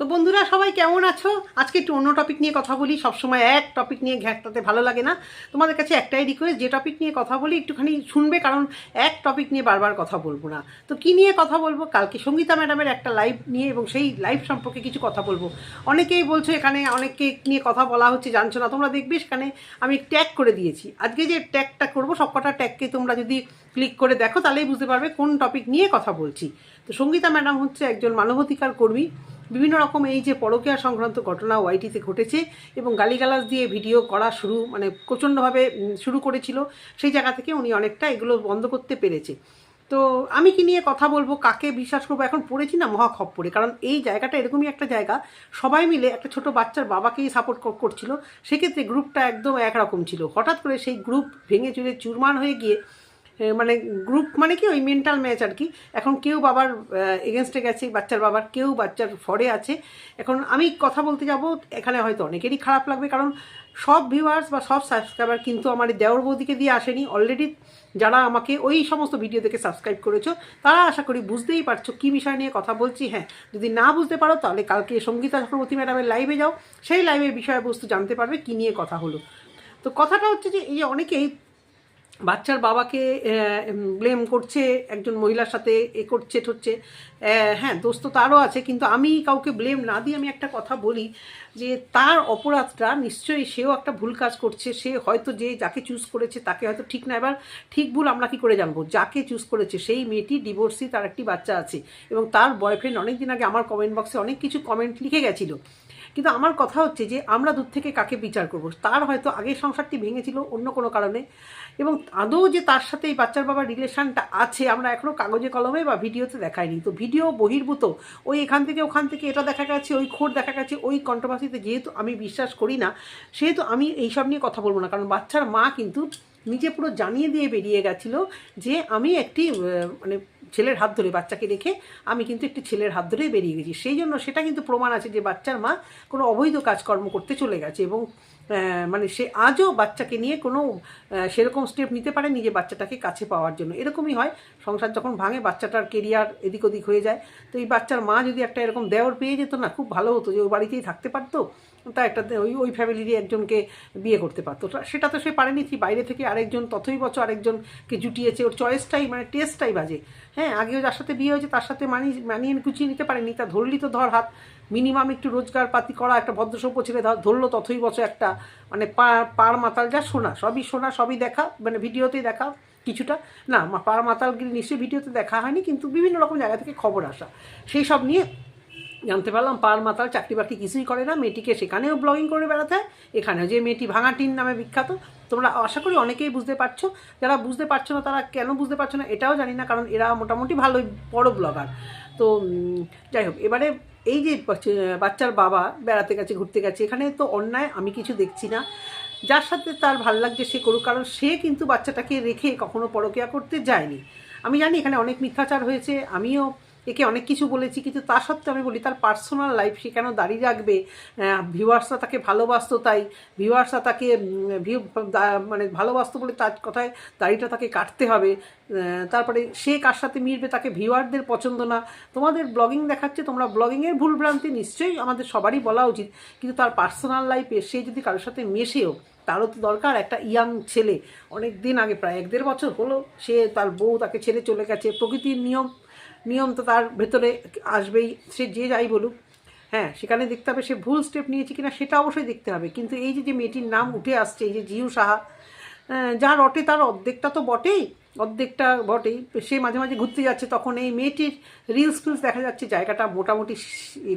তো বন্ধুরা, সবাই কেমন আছো? আজকে একটু অন্য টপিক নিয়ে কথা বলি। সবসময় এক টপিক নিয়ে ঘ্যাটটাতে ভালো লাগে না। তোমাদের কাছে একটাই রিকোয়েস্ট যে টপিক নিয়ে কথা বলি, একটুখানি শুনবে, কারণ এক টপিক নিয়ে বারবার কথা বলব না। তো কি নিয়ে কথা বলব? কালকে সঙ্গীতা ম্যাডামের একটা লাইভ নিয়ে এবং সেই লাইভ সম্পর্কে কিছু কথা বলব। অনেকেই বলছো এখানে, অনেককে নিয়ে কথা বলা হচ্ছে, জানছো না, তোমরা দেখবে সেখানে আমি ট্যাগ করে দিয়েছি। আজকে যে ট্যাগটা করব, সবকটা ট্যাগকে তোমরা যদি ক্লিক করে দেখো, তাহলেই বুঝতে পারবে কোন টপিক নিয়ে কথা বলছি। তো সঙ্গীতা ম্যাডাম হচ্ছে একজন মানবাধিকার কর্মী। বিভিন্ন রকম এই যে পরকীয়া সংক্রান্ত ঘটনা ওয়াইটিতে ঘটেছে এবং গালিগালাজ দিয়ে ভিডিও করা শুরু মানে প্রচণ্ডভাবে শুরু করেছিল। সেই জায়গা থেকে উনি অনেকটা এগুলো বন্ধ করতে পেরেছে। তো আমি কি নিয়ে কথা বলব, কাকে বিশ্বাস করব? এখন পড়েছি না মহা পড়ে কারণ এই জায়গাটা এরকমই একটা জায়গা। সবাই মিলে একটা ছোট বাচ্চার বাবাকেই সাপোর্ট করছিল। সেক্ষেত্রে গ্রুপটা একদম একরকম ছিল। হঠাৎ করে সেই গ্রুপ ভেঙে চুরে চুরমান হয়ে গিয়ে মানে গ্রুপ মানে কি ওই মেন্টাল ম্যাচ আর কি। এখন কেউ বাবার এগেনস্টে গেছে, বাচ্চার বাবার, কেউ বাচ্চার ফরে আছে। এখন আমি কথা বলতে যাব, এখানে হয়তো অনেকেরই খারাপ লাগবে, কারণ সব ভিউয়ার্স বা সব সাবস্ক্রাইবার কিন্তু আমার দেওর বৌদিকে দিয়ে আসেনি। অলরেডি যারা আমাকে ওই সমস্ত ভিডিও দেখে সাবস্ক্রাইব করেছ, তারা আশা করি বুঝতেই পারছ কী বিষয় নিয়ে কথা বলছি। হ্যাঁ যদি না বুঝতে পারো, তাহলে কালকে সঙ্গীতা চক্রবর্তী ম্যাডামের লাইভে যাও। সেই লাইভে বিষয়বস্তু জানতে পারবে, কী নিয়ে কথা হলো। তো কথাটা হচ্ছে যে, এই অনেকেই বাচ্চার বাবাকে ব্লেম করছে, একজন মহিলার সাথে এ করছে ঠচ্ছে হ্যাঁ দোস্ত তারও আছে, কিন্তু আমি কাউকে ব্লেম না দিয়ে আমি একটা কথা বলি যে, তার অপরাধটা নিশ্চয়ই সেও একটা ভুল কাজ করছে, সে হয়তো যে যাকে চুজ করেছে তাকে হয়তো ঠিক না। এবার ঠিক ভুল আমরা কি করে জানব? যাকে চুজ করেছে, সেই মেয়েটি ডিভোর্সি তার একটি বাচ্চা আছে। এবং তার বয়ফ্রেন্ড অনেক দিন আগে আমার কমেন্ট বক্সে অনেক কিছু কমেন্ট লিখে গেছিল। কিন্তু আমার কথা হচ্ছে যে আমরা দূর থেকে কাকে বিচার করব? তার হয়তো আগের সংসারটি ভেঙেছিল অন্য কোনো কারণে। এবং আদৌ যে তার সাথে এই বাচ্চার বাবার রিলেশনটা আছে, আমরা এখনও কাগজে, কলমে বা ভিডিওতে দেখাইনি। তো ভিডিও বহির্ভূত। ওই এখান থেকে, ওখান থেকে এটা দেখা গেছে, ওই খোর দেখা গেছে, ওই কন্ট্রোভার্সিতে যেহেতু আমি বিশ্বাস করি না, সেহেতু আমি এইসব নিয়ে কথা বলব না। কারণ বাচ্চার মা কিন্তু নিজে পুরো জানিয়ে দিয়ে বেরিয়ে গেছিল যে আমি একটি মানে ছেলের হাত ধরে বাচ্চাকে রেখে আমি কিন্তু একটি ছেলের হাত ধরে বেরিয়ে গেছি। সেই জন্য সেটা কিন্তু প্রমাণ আছে যে বাচ্চার মা কোনো অবৈধ কাজকর্ম করতে চলে গেছে এবং মানে সে আজও বাচ্চাকে নিয়ে কোনো সেরকম স্টেপ নিতে পারে যে বাচ্চাটাকে কাছে পাওয়ার জন্য। এরকমই হয়, সংসার যখন ভাঙে বাচ্চাটার কেরিয়ার এদিক ওদিক হয়ে যায়। তো এই বাচ্চার মা যদি একটা এরকম দেওয়ার পেয়ে যেত না, খুব ভালো হতো যে ওই বাড়িতেই থাকতে পারতো। তা একটা ওই ওই ফ্যামিলিরই একজনকে বিয়ে করতে পারতো। সেটা তো সে পারেনি কি বাইরে থেকে আরেকজন তথই বছর আরেকজনকে জুটিয়েছে। ওর চয়েসটাই মানে টেস্টটাই বাজে। হ্যাঁ আগেও যার সাথে বিয়ে হয়েছে, তার সাথে মানিয়ে মানিয়ে গুছিয়ে নিতে পারেনি, তা ধরলি তো ধর হাত। মিনিমাম একটু রোজগার পাতি করা, একটা ভদ্রসভ্য ছেলে ধর ধরলো তথই বছর একটা মানে পার মাতাল যা শোনা সবই শোনা সবই দেখা মানে ভিডিওতেই দেখা কিছুটা। না পার মাতালগিরি নিশ্চয়ই ভিডিওতে দেখা হয়নি, কিন্তু বিভিন্ন রকম জায়গা থেকে খবর আসা। সেই সব নিয়ে জানতে পারলাম পার মাতাল চাকরি বাকরি কিছুই করে না, মেয়েটিকে সেখানেও ব্লগিং করে বেড়াতে, এখানেও যে মেয়েটি ভাঙাটিন নামে বিখ্যাত। তোমরা আশা করি অনেকেই বুঝতে পারছ। যারা বুঝতে পারছ না, তারা কেন বুঝতে পারছ না, এটাও জানি না, কারণ এরা মোটামুটি ভালোই বড় ব্লগার তো যাই হোক, এবারে এই যে বাচ্চার বাবা বেড়াতে গেছে, ঘুরতে গেছে, এখানে তো অন্যায় আমি কিছু দেখছি না। যার সাথে তার ভালো লাগছে সে করুক, কারণ সে কিন্তু বাচ্চাটাকে রেখে কখনো পরকিয়া করতে যায়নি। আমি জানি এখানে অনেক মিথ্যাচার হয়েছে, আমিও একে অনেক কিছু বলেছি, কিন্তু তা সত্ত্বেও আমি বলি, তার পার্সোনাল লাইফ সে কেন দাঁড়িয়ে রাখবে? ভিউয়ার্সরা তাকে ভালোবাসতো তাই ভিউয়ার্সরা তাকে ভিউ মানে ভালোবাসতো বলে তার কথায় দাড়িটা তাকে কাটতে হবে। তারপরে সে কার সাথে মিলবে তাকে ভিউয়ারদের পছন্দ না। তোমাদের ব্লগিং দেখাচ্ছে, তোমরা ব্লগিংয়ের ভুলভ্রান্তি নিশ্চয়ই আমাদের সবারই বলা উচিত, কিন্তু তার পার্সোনাল লাইফে সে যদি কারোর সাথে মেশেও, তারও তো দরকার একটা ইয়াং ছেলে। অনেক দিন আগে, প্রায় এক দেড় বছর হলো, সে তার বউ তাকে ছেড়ে চলে গেছে। প্রকৃতির নিয়ম নিয়ম তো তার ভেতরে আসবেই, সে যে যাই বলুক। হ্যাঁ সেখানে দেখতে হবে সে ভুল স্টেপ নিয়েছে কিনা, সেটা অবশ্যই দেখতে হবে। কিন্তু এই যে যে মেয়েটির নাম উঠে আসছে, এই যে জিউ সাহা যার রটে তার অর্ধেকটা তো বটেই, অর্ধেকটা বটেই। সে মাঝে মাঝে ঘুরতে যাচ্ছে, তখন এই মেয়েটির রিলস ফিলস দেখা যাচ্ছে, জায়গাটা মোটামুটি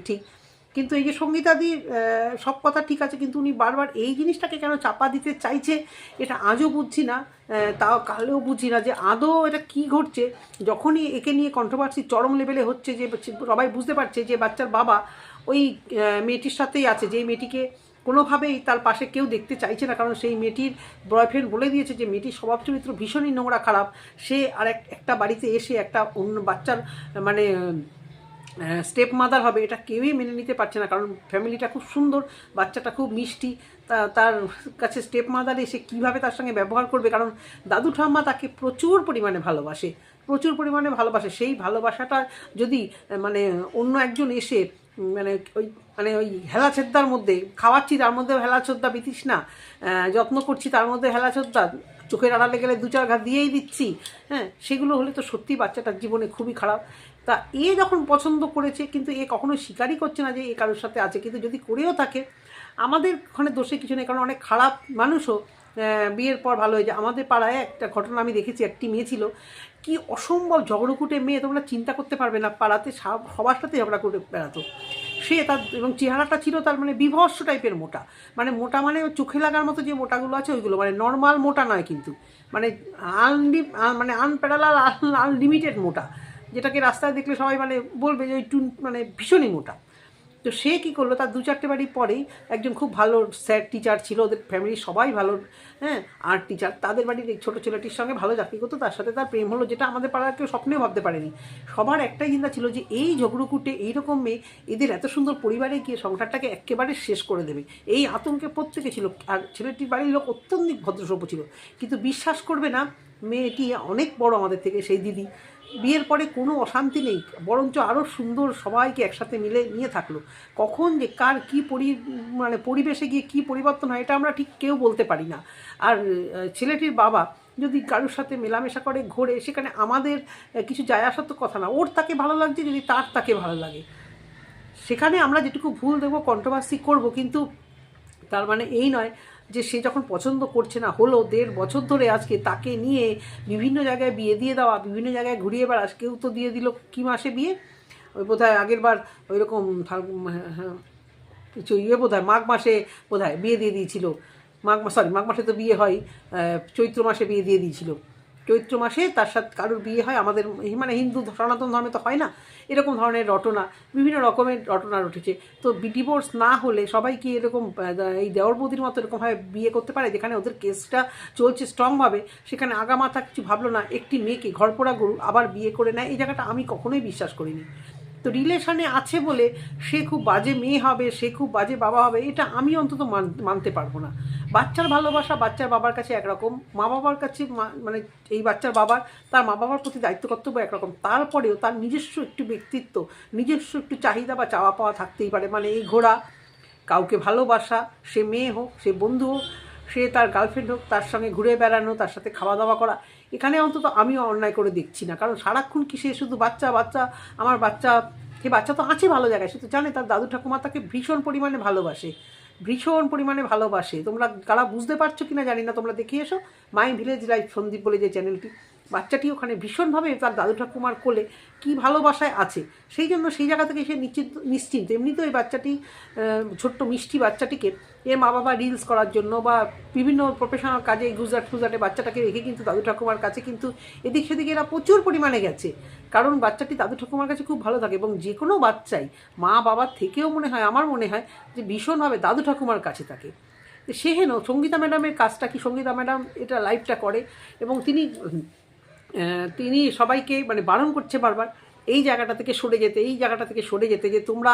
ঠিক। কিন্তু এই যে সঙ্গীতাদির সব কথা ঠিক আছে, কিন্তু উনি বারবার এই জিনিসটাকে কেন চাপা দিতে চাইছে, এটা আজও বুঝছি না তাও কালেও বুঝি না যে আদৌ এটা কি ঘটছে। যখনই একে নিয়ে কন্ট্রোভার্সি চরম লেভেলে হচ্ছে যে সবাই বুঝতে পারছে যে বাচ্চার বাবা ওই মেয়েটির সাথেই আছে যে মেয়েটিকে কোনোভাবেই তার পাশে কেউ দেখতে চাইছে না, কারণ সেই মেয়েটির বয়ফ্রেন্ড বলে দিয়েছে যে মেয়েটির স্বভাব চরিত্র ভীষণই নোংরা খারাপ। সে আর এক- একটা বাড়িতে এসে একটা অন্য বাচ্চার মানে স্টেপ মাদার হবে, এটা কেউই মেনে নিতে পারছে না, কারণ ফ্যামিলিটা খুব সুন্দর, বাচ্চাটা খুব মিষ্টি তার কাছে স্টেপ মাদার এসে কীভাবে তার সঙ্গে ব্যবহার করবে, কারণ দাদু ঠাম্মা তাকে প্রচুর পরিমাণে ভালোবাসে, প্রচুর পরিমাণে ভালোবাসে, সেই ভালোবাসাটা যদি মানে অন্য একজন এসে মানে ওই মানে ওই হেলা ছেদ্দার মধ্যে, খাওয়াচ্ছি, তার মধ্যে হেলা ছোদ্দা বিতিস না যত্ন করছি, তার মধ্যে হেলা ছোদ্দা, চোখের আড়ালে গেলে দু চার ঘা দিয়েই দিচ্ছি হ্যাঁ সেগুলো হলে তো সত্যি বাচ্চাটার জীবনে খুবই খারাপ। তা এ যখন পছন্দ করেছে, কিন্তু এ কখনো স্বীকারই করছে না যে এ কারোর সাথে আছে। কিন্তু যদি করেও থাকে, আমাদের ওখানে দোষে কিছু নেই, কারণ অনেক খারাপ মানুষও বিয়ের পর ভালো হয়ে যায় আমাদের পাড়ায় একটা ঘটনা আমি দেখেছি, একটি মেয়ে ছিল। কি অসম্ভব ঝগড়কুটে মেয়ে, তোমরা চিন্তা করতে পারবে না, পাড়াতে সব- সবার সাথে ঝগড়া করে বেড়াতো। সে তার, এবং চেহারাটা ছিল তার মানে বিভৎস টাইপের মোটা। মানে মোটা মানে চোখে লাগার মতো যে মোটাগুলো আছে, ওইগুলো। মানে নর্মাল মোটা নয় কিন্তু। মানে আনলি মানে আনপ্যারালাল আনলিমিটেড মোটা। যেটাকে রাস্তায় দেখলে সবাই মানে বলবে যে ওই টুন মানে ভীষণই মোটা। তো সে কী করল, তার দু চারটে বাড়ি পরেই একজন খুব ভালো স্যার টিচার ছিল, ওদের ফ্যামিলির সবাই ভালো হ্যাঁ আর্ট টিচার তাদের বাড়ির এই ছোটো ছেলেটির সঙ্গে ভালো চাকরি করতো, তার সাথে তার প্রেম হলো, যেটা আমাদের পাড়ার কেউ স্বপ্নেও ভাবতে পারেনি। সবার একটাই চিন্তা ছিল যে এই ঝগড়ুকুটে এইরকম মেয়ে, এদের এত সুন্দর পরিবারে গিয়ে সংসারটাকে একেবারে শেষ করে দেবে। এই আতঙ্কে প্রত্যেকে ছিল, আর ছেলেটির বাড়ির লোক অত্যন্ত ভদ্রসভ্য ছিল। কিন্তু বিশ্বাস করবে না, মেয়েটি অনেক বড় আমাদের থেকে, সেই দিদি। বিয়ের পরে কোনো অশান্তি নেই, বরঞ্চ আরও সুন্দর সবাইকে একসাথে মিলে নিয়ে থাকল। কখন যে কার কি পরি মানে পরিবেশে গিয়ে কি পরিবর্তন হয়, এটা আমরা ঠিক কেউ বলতে পারি না। আর ছেলেটির বাবা যদি কারোর সাথে মেলামেশা করে, ঘোরে, সেখানে আমাদের কিছু যায় আসার তো কথা না, ওর তাকে ভালো লাগছে যদি তার তাকে ভালো লাগে। সেখানে আমরা যেটুকু ভুল দেবো কন্ট্রোভার্সি করব, কিন্তু তার মানে এই নয় যে সে যখন পছন্দ করছে না, হলো দেড় বছর ধরে আজকে তাকে নিয়ে বিভিন্ন জায়গায় বিয়ে দিয়ে দেওয়া, বিভিন্ন জায়গায় ঘুরিয়ে বেড়াস, কেউ তো দিয়ে দিল কি মাসে বিয়ে? ওই বোধহয় আগের বার ওই রকম কিছু ইয়ে বোধ হয় মাঘ মাসে বোধ হয় বিয়ে দিয়ে দিয়েছিল। মাঘ মাস সরি মাঘ মাসে তো বিয়ে হয় চৈত্র মাসে বিয়ে দিয়ে দিয়েছিল। চৈত্র মাসে তার সাথে কারোর বিয়ে হয়, আমাদের মানে হিন্দু সনাতন ধর্মে তো হয় না, এরকম ধরনের রটনা, বিভিন্ন রকমের রটনা উঠেছে তো ডিভোর্স না হলে সবাই কি এরকম এই দেওয়ার বৌদির মতো এরকমভাবে বিয়ে করতে পারে, যেখানে ওদের কেসটা চলছে স্ট্রংভাবে সেখানে আগামাথা কিছু ভাবলো না, একটি মেয়েকে ঘরপোড়া গরু আবার বিয়ে করে নেয়, এই জায়গাটা আমি কখনোই বিশ্বাস করিনি। তো রিলেশনে আছে বলে সে খুব বাজে মেয়ে হবে, সে খুব বাজে বাবা হবে, এটা আমি অন্তত মান- মানতে পারব না। বাচ্চার ভালোবাসা বাচ্চার বাবার কাছে একরকম, মা বাবার কাছে মানে এই বাচ্চার বাবার, তার মা বাবার প্রতি দায়িত্ব কর্তব্য একরকম। তারপরেও তার নিজস্ব একটু ব্যক্তিত্ব, নিজস্ব একটু চাহিদা বা চাওয়া পাওয়া থাকতেই পারে। মানে এই ঘোড়া, কাউকে ভালোবাসা, সে মেয়ে হোক, সে বন্ধু হোক, সে তার গার্লফ্রেন্ড হোক, তার সঙ্গে ঘুরে বেড়ানো, তার সাথে খাওয়া দাওয়া করা এখানে অন্তত আমিও অন্যায় করে দেখছি না। কারণ সারাক্ষণ কি সে শুধু বাচ্চা বাচ্চা, আমার বাচ্চা, সে বাচ্চা তো আছে ভালো জায়গায়, সে তো জানে তার দাদু ঠাকুমা তাকে ভীষণ পরিমাণে ভালোবাসে, ভীষণ পরিমাণে ভালোবাসে। তোমরা কারা বুঝতে পারছ কিনা জানি না, তোমরা দেখে এসো। মাই ভিলেজ লাইফ, সন্দীপ বলে যে চ্যানেলটি বাচ্চাটি ওখানে ভীষণভাবে তার দাদু ঠাকুমার কোলে কি ভালোবাসায় আছে। সেই জন্য সেই জায়গা থেকে সে নিশ্চিন্ত নিশ্চিন্ত। এমনিতেও এই বাচ্চাটি ছোট্ট মিষ্টি বাচ্চাটিকে এর মা বাবা রিলস করার জন্য বা বিভিন্ন প্রফেশনাল কাজে গুজরাট ফুজরাটে বাচ্চাটাকে রেখে কিন্তু দাদু ঠাকুমার কাছে কিন্তু এদিক সেদিক এরা প্রচুর পরিমাণে গেছে। কারণ বাচ্চাটি দাদু ঠাকুমার কাছে খুব ভালো থাকে এবং যে কোনো বাচ্চাই মা বাবার থেকেও মনে হয়, আমার মনে হয় যে ভীষণভাবে দাদু ঠাকুমার কাছে থাকে। সে হেন সঙ্গীতা ম্যাডামের কাজটা কি? সঙ্গীতা ম্যাডাম এটা লাইভটা করে এবং তিনি তিনি সবাইকে মানে বারণ করছে বারবার, এই জায়গাটা থেকে সরে যেতে, এই জায়গাটা থেকে সরে যেতে যে তোমরা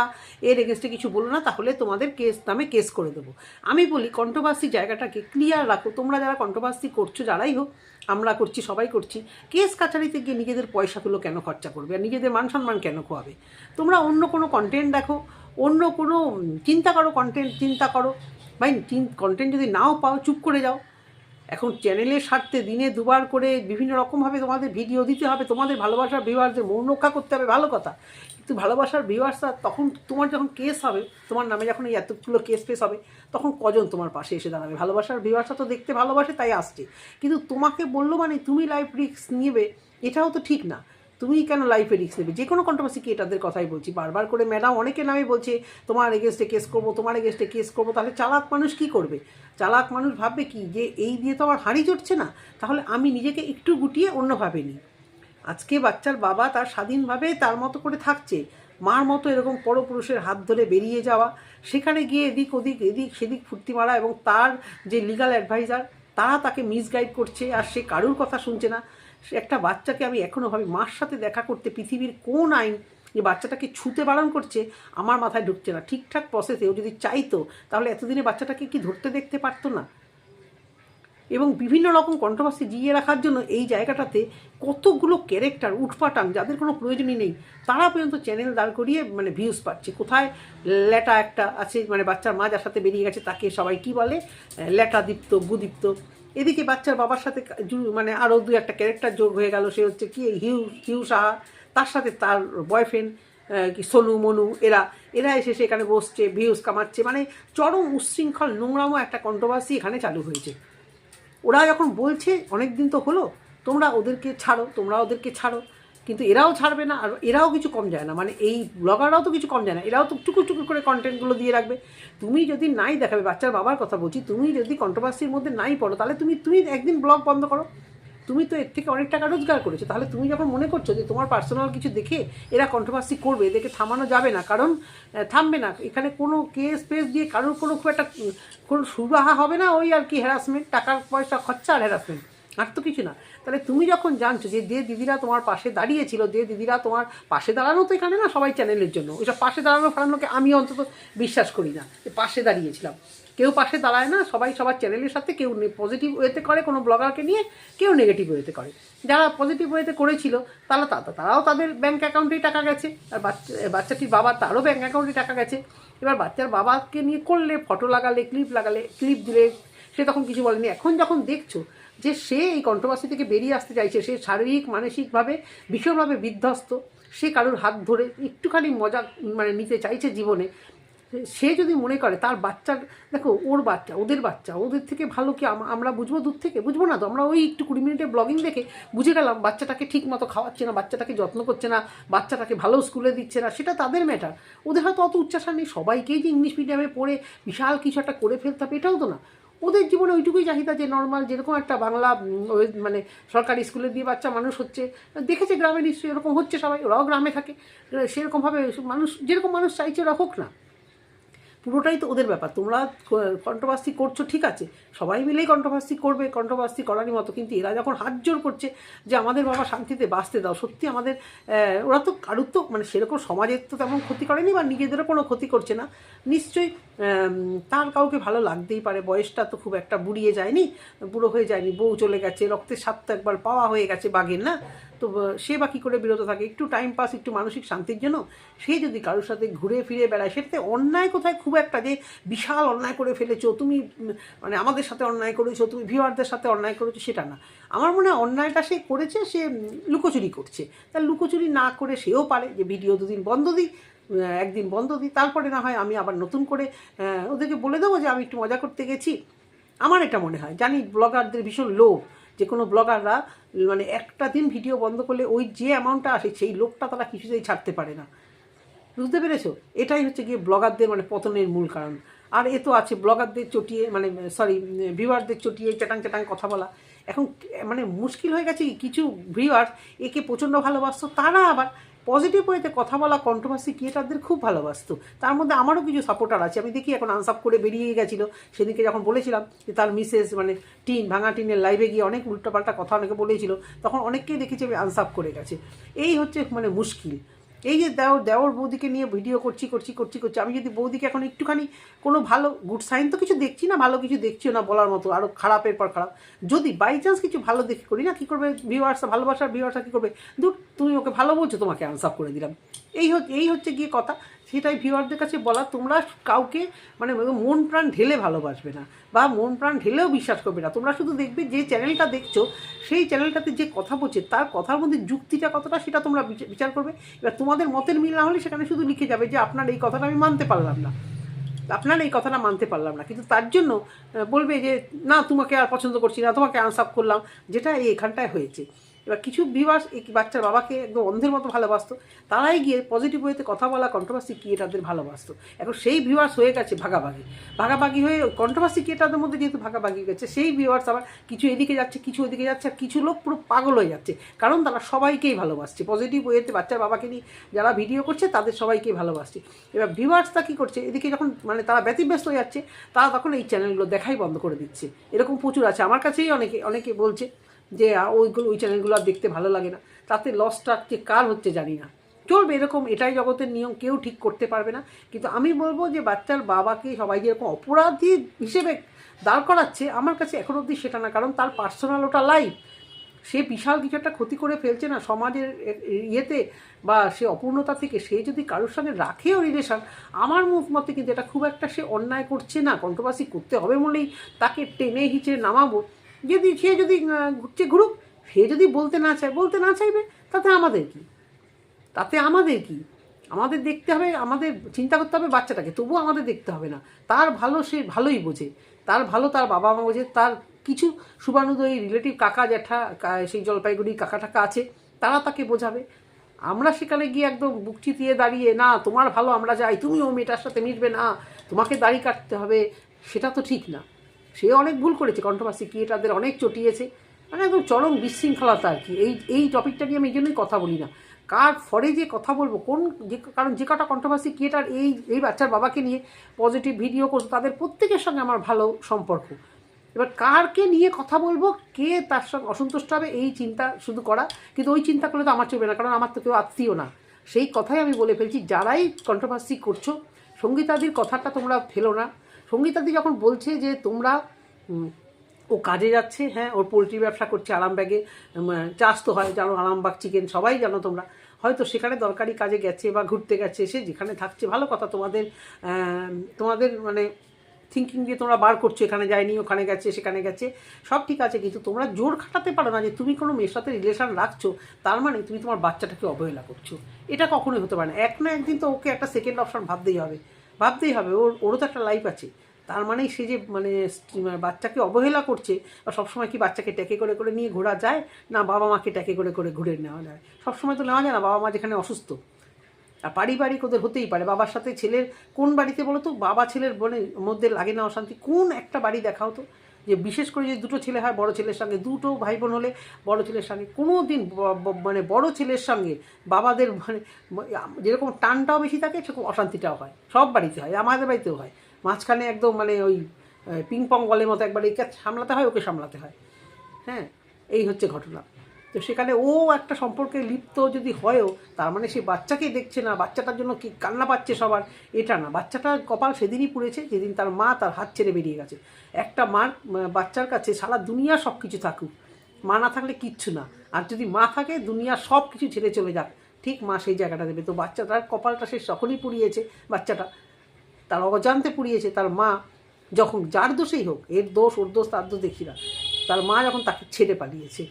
এর এগেনস্টে কিছু বলো না, তাহলে তোমাদের কেস নামে কেস করে দেবো। আমি বলি কন্ট্রোভার্সি জায়গাটাকে ক্লিয়ার রাখো। তোমরা যারা কন্ট্রোভার্সি করছ, যারাই হোক, আমরা করছি, সবাই করছি কেস কাছারিতে গিয়ে নিজেদের পয়সাগুলো কেন খরচা করবে আর নিজেদের মান সম্মান কেন খোয়াবে? তোমরা অন্য কোনো কন্টেন্ট দেখো, অন্য কোনো চিন্তা করো কন্টেন্ট চিন্তা করো। ভাই কন্টেন্ট যদি নাও পাও, চুপ করে যাও। এখন চ্যানেলের স্বার্থে দিনে দুবার করে বিভিন্ন রকমভাবে তোমাদের ভিডিও দিতে হবে, তোমাদের ভালোবাসার ভিউয়ার্সদের মন রক্ষা করতে হবে, ভালো কথা। কিন্তু ভালোবাসার ভিউয়ার্সরা তখন তোমার যখন কেস হবে, তোমার নামে যখন এই এতগুলো কেস ফেস হবে, তখন কজন তোমার পাশে এসে দাঁড়াবে? ভালোবাসার ভিউয়ার্সরা তো দেখতে ভালোবাসে, তাই আসছে। কিন্তু তোমাকে বলল মানে তুমি লাইফ রিস্ক নেবে, এটাও তো ঠিক না। তুমি কেন লাইফে রিক্স নেবে? যে কোনো কন্ট্রোভার্সি কি এটাদের কথাই বলছি। বারবার করে ম্যাডাম অনেকে নামে বলছে, তোমার এগেনস্টে কেস করব, তোমার এগেনস্টে কেস করব। তাহলে চালাক মানুষ কি করবে? চালাক মানুষ ভাববে কি যে এই দিয়ে তো আমার হাঁড়ি চড়ছে না? তাহলে আমি নিজেকে একটু গুটিয়ে অন্যভাবে নিই। আজকে বাচ্চার বাবা তার স্বাধীনভাবে তার মতো করে থাকছে। মার মতো এরকম পরপুরুষের হাত ধরে বেরিয়ে যাওয়া। সেখানে গিয়ে এদিক ওদিক, এদিক সেদিক ফুর্তি মারা এবং তার যে লিগাল অ্যাডভাইজার তারা তাকে মিসগাইড করছে আর সে কারুর কথা শুনছে না। একটা বাচ্চাকে আমি এখনও ভাবি, মার সাথে দেখা করতে পৃথিবীর কোন আইন যে বাচ্চাটাকে ছুতে বারণ করছে, আমার মাথায় ঢুকছে না। ঠিকঠাক প্রসেসে ও যদি চাইতো, তাহলে এতদিনে বাচ্চাটাকে কি ধরতে দেখতে পারতো না? এবং বিভিন্ন রকম কন্ট্রোভার্সি জিয়ে রাখার জন্য এই জায়গাটাতে কতগুলো ক্যারেক্টার উঠপাটাং যাদের কোনো প্রয়োজনই নেই, তারা পর্যন্ত চ্যানেল দাঁড় করিয়ে মানে ভিউজ পাচ্ছে। কোথায় ল্যাটা একটা আছে মানে বাচ্চার মা যার সাথে বেরিয়ে গেছে, তাকে সবাই কি বলে? ল্যাটা দীপ্ত গুদীপ্ত এদিকে বাচ্চার বাবার সাথে মানে আরও দু একটা ক্যারেক্টার যোগ হয়ে গেল, সে হচ্ছে কি, হিউ হিউ সাহা, তার সাথে তার বয়ফ্রেন্ড কি সোনু, মনু, এরা এরা এসে সেখানে বসছে ভিউজ কামাচ্ছে মানে চরম উচ্ছৃঙ্খল নোংরামো একটা কন্ট্রোভার্সি এখানে চালু হয়েছে। ওরা যখন বলছে অনেক দিন তো হলো, তোমরা ওদেরকে ছাড়ো, তোমরা ওদেরকে ছাড়ো। কিন্তু এরাও ছাড়বে না আর এরাও কিছু কম যায় না। মানে এই ব্লগাররাও তো কিছু কম যায় না। এরাও তো টুকু টুকু করে কন্টেন্টগুলো দিয়ে রাখবে। তুমি যদি নাই দেখাবে, বাচ্চার বাবার কথা বলছি, তুমি যদি কন্ট্রোভার্সির মধ্যে নাই পড়ো, তাহলে তুমি তুমি একদিন ব্লগ বন্ধ করো। তুমি তো এর থেকে অনেক টাকা রোজগার করেছ। তাহলে তুমি যখন মনে করছ যে তোমার পার্সোনাল কিছু দেখে এরা কন্ট্রোভার্সি করবে, এদেরকে থামানো যাবে না। কারণ থামবে না। এখানে কোনো কেস পেস দিয়ে কারোর কোনো খুব একটা, কোনো সুরাহা হবে না ওই আর কি হ্যারাসমেন্ট টাকার পয়সা খরচা আর হ্যারাসমেন্ট আর তো কিছু না। তাহলে তুমি যখন জানছো যে যে দিদিরা তোমার পাশে দাঁড়িয়েছিল যে দিদিরা তোমার পাশে দাঁড়ানো তো এখানে না সবাই চ্যানেলের জন্য। ওইসব পাশে দাঁড়ানো ফাড়ানোকে আমি অন্তত বিশ্বাস করি না যে পাশে দাঁড়িয়েছিলাম। কেউ পাশে দাঁড়ায় না, সবাই সবার চ্যানেলের সাথে কেউ পজিটিভ ওয়েতে করে, কোনো ব্লগারকে নিয়ে কেউ নেগেটিভ ওয়েতে করে। যারা পজিটিভ ওয়েতে করেছিল, তারা তারাও তাদের ব্যাঙ্ক অ্যাকাউন্টেই টাকা গেছে। আর বাচ্চা বাচ্চাটির বাবা তারও ব্যাঙ্ক অ্যাকাউন্টে টাকা গেছে। এবার বাচ্চার বাবাকে নিয়ে করলে ফটো লাগালে ক্লিপ লাগালে ক্লিপ দিলে, সে তখন কিছু বলেনি। এখন যখন দেখছ যে সে এই কন্ট্রোভার্সি থেকে বেরিয়ে আসতে চাইছে, সে শারীরিক, মানসিকভাবে ভীষণভাবে বিধ্বস্ত, সে কারোর হাত ধরে একটুখানি মজা মানে নিতে চাইছে জীবনে, সে যদি মনে করে তার বাচ্চার, দেখো ওর বাচ্চা, ওদের বাচ্চা, ওদের থেকে ভালো কি আম- আমরা বুঝব দূর থেকে? বুঝব না তো, আমরা ওই একটু কুড়ি মিনিটের ব্লগিং দেখে বুঝে গেলাম বাচ্চাটাকে ঠিক মতো খাওয়াচ্ছে না, বাচ্চাটাকে যত্ন করছে না, বাচ্চাটাকে ভালো স্কুলে দিচ্ছে না, সেটা তাদের ম্যাটার ওদের হয়তো অত উচ্চাসা নেই, সবাইকেই যে ইংলিশ মিডিয়ামে পড়ে বিশাল কিছু একটা করে ফেলতে হবে, এটাও তো না। ওদের জীবনে ওইটুকুই চাহিদা যে নর্মাল যেরকম একটা বাংলা মানে সরকারি স্কুলে দিয়ে বাচ্চা মানুষ হচ্ছে। দেখেছে গ্রামে নিশ্চয়ই এরকম হচ্ছে সবাই, ওরাও গ্রামে থাকে। সেরকমভাবে মানুষ, যেরকম মানুষ চাইছে ওরা হোক না। পুরোটাই তো ওদের ব্যাপার। তোমরা কন্ট্রোভার্সি করছ, ঠিক আছে। সবাই মিলেই কন্ট্রোভার্সি করবে কন্ট্রোভার্সি করারই মতো। কিন্তু এরা যখন হাত জোর করছে যে আমাদের বাবা শান্তিতে বাঁচতে দাও, সত্যি আমাদের ওরা তো কারুর তো মানে সেরকম সমাজের তো তেমন ক্ষতি করেনি বা নিজেদেরও কোনো ক্ষতি করছে না। নিশ্চয়ই তার কাউকে ভালো লাগতেই পারে। বয়সটা তো খুব একটা বুড়িয়ে যায়নি, বুড়ো হয়ে যায়নি, বউ চলে গেছে, রক্তের স্বাদ তো একবার পাওয়া হয়ে গেছে বাঘের, না? তো সে বা কী করে বিরত থাকে? একটু টাইম পাস একটু মানসিক শান্তির জন্য সে যদি কারোর সাথে ঘুরে ফিরে বেড়ায় সেটাতে অন্যায় কোথায়? খুব একটা যে বিশাল অন্যায় করে ফেলেছো, তুমি মানে আমাদের সাথে অন্যায় করেছ, তুমি ভিউয়ারদের সাথে অন্যায় করেছ, সেটা না। আমার মনে হয় অন্যায়টা সে করেছে, সে লুকোচুরি করছে। তার লুকোচুরি না করে সেও পারে যে ভিডিও দুদিন বন্ধ দিই একদিন বন্ধ দিই, তারপরে না হয় আমি আবার নতুন করে ওদেরকে বলে দেবো যে আমি একটু মজা করতে গেছি। আমার এটা মনে হয়। জানি ব্লগারদের ভীষণ লোভ। যে কোনো ব্লগাররা মানে একটা দিন ভিডিও বন্ধ করলে ওই যে অ্যামাউন্টটা আসে, সেই লোকটা তারা কিছুতেই ছাড়তে পারে না। বুঝতে পেরেছ? এটাই হচ্ছে গিয়ে ব্লগারদের মানে পতনের মূল কারণ। আর এ তো আছে, ব্লগারদের চটিয়ে মানে সরি ভিউয়ারদের চটিয়ে চ্যাটাং চ্যাটাং কথা বলা। এখন মানে মুশকিল হয়ে গেছে কিছু ভিউয়ার একে প্রচণ্ড ভালোবাসত, তারা আবার পজিটিভ ওয়েতে কথা বলা কন্ট্রোভার্সি ক্রিয়েটারদের খুব ভালোবাসত। তার মধ্যে আমারও কিছু সাপোর্টার আছে। আমি দেখি এখন আনসাপ করে বেরিয়ে গেছিল। সেদিনকে যখন বলেছিলাম যে তার মিসেস মানে টিন ভাঙা টিনের লাইভে গিয়ে অনেক উল্টোপাল্টা কথা অনেকে বলেছিল, তখন অনেককেই দেখেছি আমি আনসাপ করে গেছে। এই হচ্ছে মানে মুশকিল। এই যে দেওর দেওর বৌদিকে নিয়ে ভিডিও করছি করছি করছি করছি। আমি যদি বৌদিকে এখন একটুখানি কোনো ভালো গুড সাইন তো কিছু দেখছি না, ভালো কিছু দেখছিও না বলার মতো আরও খারাপের পর খারাপ। যদি বাই চান্স কিছু ভালো দেখে করি না, কী করবে? ভিউয়ার্সরা ভালোবাসার ভিউয়ার্সরা কী করবে? দূর তুমি ওকে ভালো বলছো, তোমাকে আনসাপ করে দিলাম। এই হচ্ছে এই হচ্ছে গিয়ে কথা। সেটাই ভিউয়ারদের কাছে বলা, তোমরা কাউকে মানে মন প্রাণ ঢেলে ভালোবাসবে না বা মন প্রাণ ঢেলেও বিশ্বাস করবে না। তোমরা শুধু দেখবে যে চ্যানেলটা দেখছ, সেই চ্যানেলটাতে যে কথা বলছে, তার কথার মধ্যে যুক্তিটা কতটা সেটা তোমরা বিচা- বিচার করবে। এবার তোমাদের মতের মিল না হলে সেখানে শুধু লিখে যাবে যে আপনার এই কথাটা আমি মানতে পারলাম না। আপনার এই কথাটা মানতে পারলাম না। কিন্তু তার জন্য বলবে যে, না, তোমাকে আর পছন্দ করছি না, তোমাকে আনসাপ করলাম। যেটা এই এখানটায় হয়েছে। এবার কিছু ভিউয়ার্স এই বাচ্চার বাবাকে একদম অন্ধের মতো ভালোবাসতো, তারাই গিয়ে পজিটিভ ওয়েতে কথা বলা কন্ট্রোভার্সি ক্রিয়েটারদের ভালোবাসতো। এখন সেই ভিউয়ার্স হয়ে গেছে ভাগাভাগি। ভাগাভাগি হয়ে কন্ট্রোভার্সি ক্রিয়েটারদের মধ্যে যেহেতু ভাগাভাগি গেছে সেই ভিউয়ার্স আবার কিছু এদিকে যাচ্ছে, কিছু ওদিকে যাচ্ছে, আর কিছু লোক পুরো পাগল হয়ে যাচ্ছে। কারণ তারা সবাইকেই ভালোবাসছে। পজিটিভ ওয়েতে বাচ্চার বাবাকে নিয়ে যারা ভিডিও করছে, তাদের সবাইকেই ভালোবাসছে। এবার ভিউয়ার্সটা কী করছে? এদিকে যখন মানে তারা ব্যতিব্যস্ত হয়ে যাচ্ছে, তারা তখন এই চ্যানেলগুলো দেখাই বন্ধ করে দিচ্ছে। এরকম প্রচুর আছে। আমার কাছেই অনেকে অনেকে বলছে যে ওইগুলো, ওই চ্যানেলগুলো আর দেখতে ভালো লাগে না। তাতে লসটা যে কার হচ্ছে জানি না। চলবে এরকম, এটাই জগতের নিয়ম, কেউ ঠিক করতে পারবে না। কিন্তু আমি বলব যে, বাচ্চার বাবাকে সবাই যেরকম অপরাধী হিসেবে দাঁড় করাচ্ছে, আমার কাছে এখন অবধি সেটা না। কারণ তার পার্সোনাল ওটা লাইফ সে বিশাল কিছু একটা ক্ষতি করে ফেলছে না সমাজের ইয়েতে বা সে অপূর্ণতা থেকে। সে যদি কারোর সঙ্গে রাখেও রিলেশন আমার মুখ মতে কিন্তু এটা খুব একটা সে অন্যায় করছে না। কন্ট্রোভার্সি করতে হবে বলেই তাকে টেনে হিচে নামাবো। যদি সে যদি ঘুরছে ঘুরুক, সে যদি বলতে না চায়, বলতে না চাইবে, তাতে আমাদের কি? তাতে আমাদের কি? আমাদের দেখতে হবে, আমাদের চিন্তা করতে হবে বাচ্চাটাকে, তবুও আমাদের দেখতে হবে না। তার ভালো সে ভালোই বোঝে। তার ভালো তার বাবা মা বোঝে। তার কিছু শুভানুদয়ী রিলেটিভ কাকা, জ্যাঠা সেই জলপাইগুড়ি কাকা টাকা আছে, তারা তাকে বোঝাবে। আমরা সেখানে গিয়ে একদম বুক চিতিয়ে দাঁড়িয়ে, না, তোমার ভালো, আমরা যাই। তুমি ও মেয়েটার সাথে মিটবে না। তোমাকে দাড়ি কাটতে হবে। সেটা তো ঠিক না। সে অনেক ভুল করেছে কন্ট্রোভার্সি ক্রিয়েটারদের অনেক চটিয়েছে। মানে একদম চরম বিশৃঙ্খলতা আর কি। এই এই টপিকটা নিয়ে আমি এই জন্যই কথা বলি না। কার ফরে যে কথা বলব, কোন যে, কারণ যে কটা কন্ট্রোভার্সি ক্রিয়েটার এই এই বাচ্চার বাবাকে নিয়ে পজিটিভ ভিডিও করছে, তাদের প্রত্যেকের সঙ্গে আমার ভালো সম্পর্ক। এবার কারকে নিয়ে কথা বলব, কে তার সঙ্গে অসন্তুষ্ট হবে, এই চিন্তা শুধু করা। কিন্তু ওই চিন্তা করলে তো আমার চলবে না, কারণ আমার তো কেউ আত্মীয় না। সেই কথাই আমি বলে ফেলছি, যারাই কন্ট্রোভার্সি করছ, সঙ্গীতাদির কথাটা তোমরা ফেলো না। সঙ্গীতাদি যখন বলছে যে তোমরা ও কাজে যাচ্ছে হ্যাঁ ওর পোলট্রি ব্যবসা করছে আরামবাগে চাষ তো হয়, জানো আরামবাগ চিকেন, সবাই জানো তোমরা। হয়তো সেখানে দরকারি কাজে গেছে বা ঘুরতে গেছে, সে যেখানে থাকছে, ভালো কথা, তোমাদের তোমাদের মানে থিঙ্কিং দিয়ে তোমরা বার করছ, এখানে যায়নি, ওখানে গেছে, সেখানে গেছে, সব ঠিক আছে, কিন্তু তোমরা জোর খাটাতে পারো না যে তুমি কোনো মেয়ের সাথে রিলেশন রাখছো, তার মানে তুমি তোমার বাচ্চাটাকে অবহেলা করছ। এটা কখনোই হতে পারে না। এক না একদিন তো ওকে একটা সেকেন্ড অপশন ভাবতেই হবে। ভাবতেই হবে, ওর, ওরও তো একটা লাইফ আছে। তার মানেই সে যে মানে মানে বাচ্চাকে অবহেলা করছে, বা সবসময় কি বাচ্চাকে ট্যাকে করে করে নিয়ে ঘোরা যায়, না বাবা মাকে ট্যাকে করে করে ঘুরে নেওয়া যায়? সবসময় তো নেওয়া যায় না, বাবা মা যেখানে অসুস্থ। আর পারিবারিক ওদের হতেই পারে, বাবার সাথে ছেলের, কোন বাড়িতে বলো তো বাবা ছেলের বলে মধ্যে লাগে না অশান্তি, কোন একটা বাড়ি দেখাও তো? যে বিশেষ করে যদি দুটো ছেলে হয় বড় ছেলের সঙ্গে, দুটো ভাই বোন হলে বড় ছেলের সঙ্গে কোনো দিন মানে বড় ছেলের সঙ্গে বাবাদের মানে যেরকম টানটাও বেশি থাকে, সেরকম অশান্তিটাও হয়। সব বাড়িতে হয়, আমাদের বাড়িতেও হয়। মাঝখানে একদম মানে ওই পিং পং বলের মতো একবার একে সামলাতে হয়, ওকে সামলাতে হয়। হ্যাঁ এই হচ্ছে ঘটনা। তো সেখানে ও একটা সম্পর্কে লিপ্ত যদি হয়ও, তার মানে সে বাচ্চাকেই দেখছে না, বাচ্চাটার জন্য কি কান্না পাচ্ছে সবার? এটা না, বাচ্চাটার কপাল সেদিনই পুড়েছে, যেদিন তার মা তার হাত ছেড়ে বেরিয়ে গেছে। একটা মার বাচ্চার কাছে সারা দুনিয়া সব কিছু থাকুক, মা না থাকলে কিচ্ছু না। আর যদি মা থাকে, দুনিয়া সব কিছু ছেড়ে চলে যাক। ঠিক মা সেই জায়গাটা দেবে। তো বাচ্চাটার কপালটা সে তখনই পুড়িয়েছে, বাচ্চাটা তার অজান্তে পুড়িয়েছে, তার মা যখন যার দোষেই হোক, এর দোষ, ওর দোষ, তার দোষ দেখি না তার মা যখন তাকে ছেড়ে পালিয়েছে।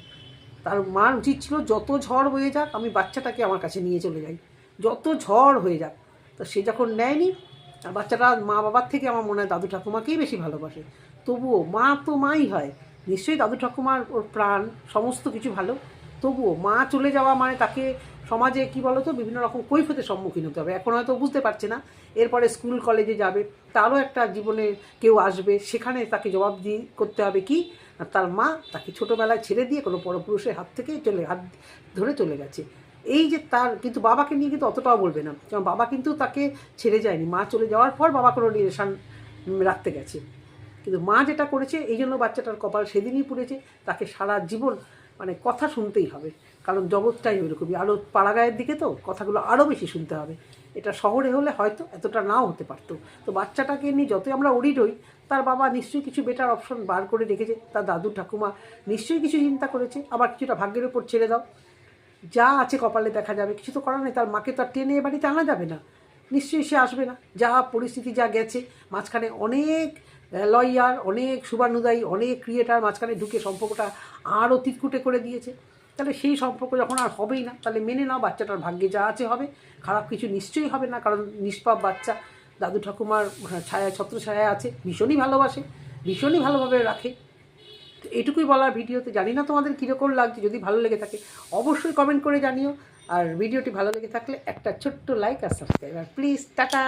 তার মার উচিত ছিল যত ঝড় হয়ে যাক, আমি বাচ্চাটাকে আমার কাছে নিয়ে চলে যাই। যত ঝড় হয়ে যাক, তো সে যখন নেয়নি, আর বাচ্চাটা মা বাবার থেকে আমার মনে হয় দাদু ঠাকুমাকেই বেশি ভালোবাসে। তবুও মা তো মাই হয়, নিশ্চয়ই দাদু ঠাকুমার ওর প্রাণ, সমস্ত কিছু ভালো। তবুও মা চলে যাওয়া মানে তাকে সমাজে, কি বলতো, বিভিন্ন রকম কৈফতের সম্মুখীন হতে হবে। এখন হয়তো বুঝতে পারছে না, এরপরে স্কুল, কলেজে যাবে, তারও একটা জীবনে কেউ আসবে, সেখানে তাকে জবাবদিহি করতে হবে কি? তার মা তাকে ছোটোবেলায় ছেড়ে দিয়ে কোনো পরপুরুষের হাত থেকে চলে, হাত ধরে চলে গেছে। এই যে তার, কিন্তু বাবাকে নিয়ে কিন্তু অতটাও বলবে না, কারণ বাবা কিন্তু তাকে ছেড়ে যায়নি। মা চলে যাওয়ার পর বাবা কোনো রিলেশান রাখতে গেছে। কিন্তু মা যেটা করেছে, এই জন্য বাচ্চাটার কপাল সেদিনই পুড়েছে, তাকে সারা জীবন মানে কথা শুনতেই হবে। কারণ জগৎটাই ওইরকমই। আরও পাড়াগায়ের দিকে তো কথাগুলো আরও বেশি শুনতে হবে। এটা শহরে হলে হয়তো এতটা নাও হতে পারতো। তো বাচ্চাটাকে নিয়ে যতই আমরা ওরিড হই তার বাবা নিশ্চয়ই কিছু বেটার অপশন বার করে রেখেছে। তার দাদু, ঠাকুমা নিশ্চয়ই কিছু চিন্তা করেছে। আবার কিছুটা ভাগ্যের উপর ছেড়ে দাও। যা আছে কপালে দেখা যাবে। কিছু তো করার নেই। তার মাকে তো আর টেনে এ বাড়িতে আনা যাবে না। নিশ্চয়ই সে আসবে না। যা পরিস্থিতি যা গেছে, মাঝখানে অনেক লয়ার অনেক শুভানুদায়ী অনেক ক্রিয়েটার মাঝখানে ঢুকে সম্পর্কটা আরও তিতকুটে করে দিয়েছে। তাহলে সেই সম্পর্ক যখন আর হবেই না, তাহলে মেনে নাও বাচ্চাটার ভাগ্যে যা আছে হবে, খারাপ কিছু নিশ্চয়ই হবে না, কারণ নিষ্পাপ বাচ্চা, দাদু ঠাকুমার ছায়া ছত্র ছায়া আছে, ভীষণই ভালোবাসে, ভীষণই ভালোভাবে রাখে। এটুকুই বলার ভিডিওতে, জানি না তোমাদের কীরকম লাগছে, যদি ভালো লেগে থাকে, অবশ্যই কমেন্ট করে জানিও, আর ভিডিওটি ভালো লেগে থাকলে একটা ছোট্ট লাইক আর সাবস্ক্রাইব আর প্লিজ টাটা!